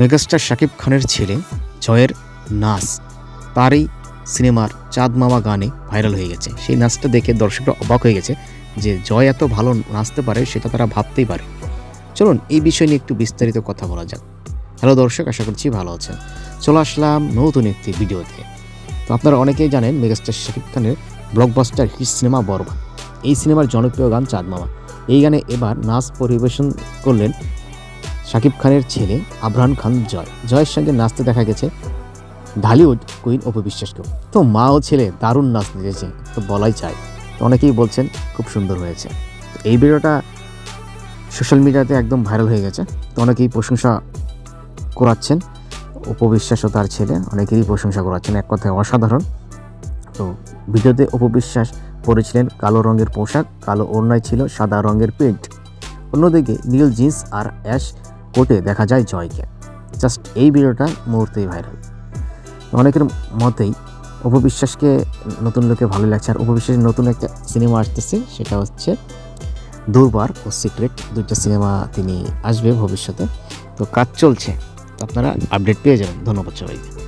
Megastar Shakib খানের ছেলে জয়ের নাচ তারই সিনেমার চাঁদ মামা গানে ভাইরাল হয়ে গেছে। সেই নাচটা দেখে দর্শকরা অবাক হয়ে গেছে যে জয় এত ভালো নাচতে পারে সেটা তারা ভাবতেই পারে। চলুন এই বিষয় নিয়ে একটু বিস্তারিত কথা বলা যাক। হ্যালো দর্শক, আশা করছি ভালো আছেন। চলে আসলাম নতুন একটি ভিডিওতে। তো আপনারা অনেকেই জানেন মেগাস্টার শাকিব খানের ব্লকবাস্টার হিট সিনেমা বরবাদ। এই সিনেমার জনপ্রিয় গান চাঁদ মামা এই গানে এবার নাচ পরিবেশন করলেন শাকিব খানের ছেলে আবরান খান জয়। জয়ের সঙ্গে নাচতে দেখা গেছে ঢালিউড কুইন অপু বিশ্বাসকেও। তো মা ও ছেলে দারুণ নাচ নেচেছে, তো বলাই চাই তো অনেকেই বলছেন খুব সুন্দর হয়েছে। এই ভিডিওটা সোশ্যাল মিডিয়াতে একদম ভাইরাল হয়ে গেছে। তো অনেকেই প্রশংসা করাচ্ছেন উপবিশ্বাস ও তার ছেলে। অনেকেরই প্রশংসা করাচ্ছেন, এক কথায় অসাধারণ। তো ভিডিওতে উপবিশ্বাস পরেছিলেন কালো রঙের পোশাক, কালো ওড়নায় ছিল সাদা রঙের প্যান্ট। অন্যদিকে নীল জিন্স আর অ্যাশ কোটে দেখা যায় জয়কে। জাস্ট এই ভিডিওটা মুহূর্তেই ভাইরাল। অনেকের মতেই উপবিশ্বাসকে নতুন লোকে ভালো লাগছে আর উপবিশ্বাসের নতুন একটা সিনেমা আসতেছে, সেটা হচ্ছে দুর্বার ও সিক্রেট দুইটা সিনেমা তিনি আসবে ভবিষ্যতে। তো কাজ চলছে। আপনারা আপডেট পেয়ে যাবেন। ধন্যবাদ সবাইকে।